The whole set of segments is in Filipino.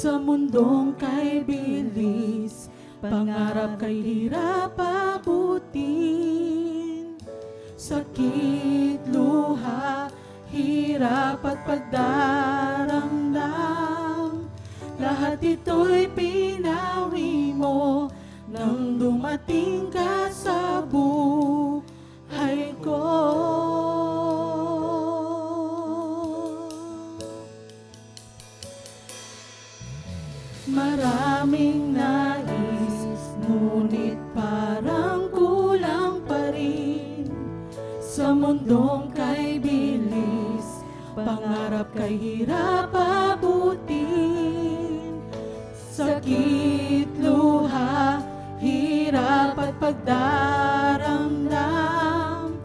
sa mundong kay bilis, pangarap kay hirap abutin. Sakit, luha, hirap at pagdaramdam, lahat ito'y pinawi mo nang dumating ka sa Maraming nais, ngunit parang kulang pa rin. Sa mundong kay bilis, pangarap kay hirap abutin Sakit, luha, hirap at pagdaramdam.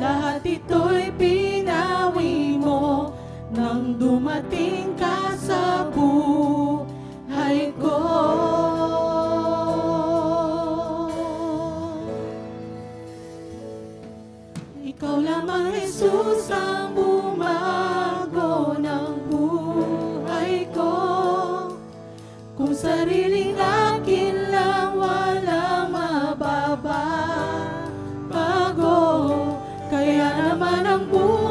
Lahat ito'y pinawi mo Nang dumating ka sa buhay buhay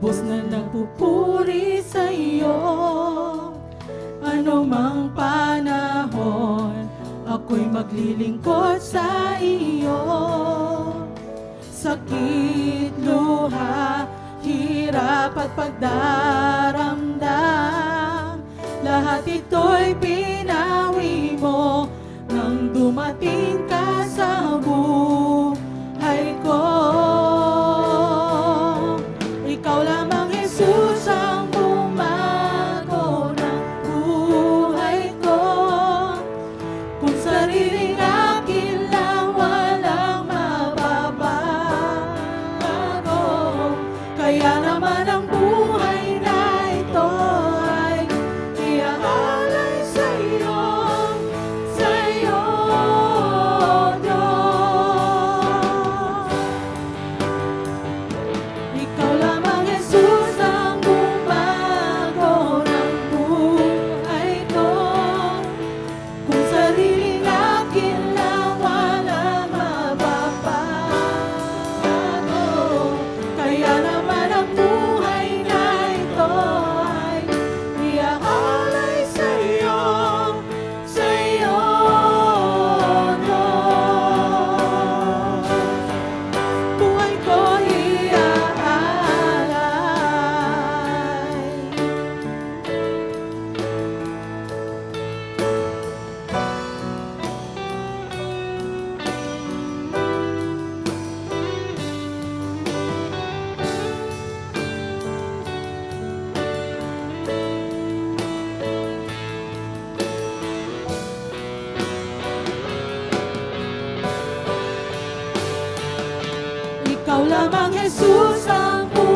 lubos na nagpupuri sa iyo. Ano mang panahon, ako'y maglilingkod sa iyo. Sakit, luha, hirap at pagdaramdam Lahat ito'y pinawi mo Nang dumating ka sa buhay Ikaw lamang Jesus ang.